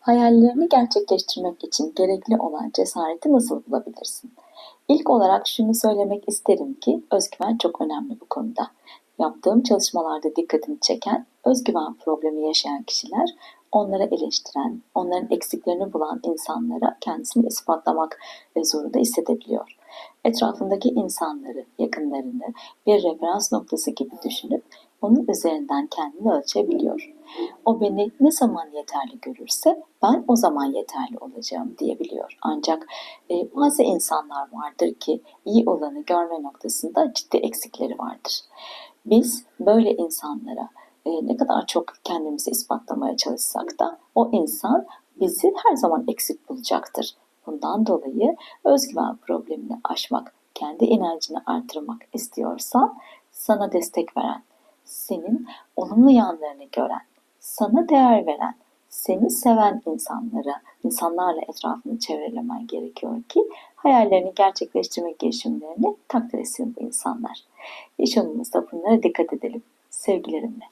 Hayallerini gerçekleştirmek için gerekli olan cesareti nasıl bulabilirsin? İlk olarak şunu söylemek isterim ki özgüven çok önemli bu konuda. Yaptığım çalışmalarda dikkatimi çeken özgüven problemi yaşayan kişiler onları eleştiren, onların eksiklerini bulan insanlara kendisini ispatlamak zorunda hissedebiliyor. Etrafındaki insanları, yakınlarını bir referans noktası gibi düşünüp onun üzerinden kendini ölçebiliyor. O beni ne zaman yeterli görürse ben o zaman yeterli olacağım diyebiliyor. Ancak e, bazı insanlar vardır ki iyi olanı görme noktasında ciddi eksikleri vardır. Biz böyle insanlara e, ne kadar çok kendimizi ispatlamaya çalışsak da o insan bizi her zaman eksik bulacaktır. Bundan dolayı özgüven problemini aşmak, kendi inancını artırmak istiyorsan sana destek veren, senin olumlu yanlarını gören, sana değer veren, seni seven insanlara, insanlarla etrafını çevrelemen gerekiyor ki hayallerini gerçekleştirmek girişimlerini takdir etsin bu insanlar. Yolumuzda bunlara dikkat edelim. Sevgilerimle.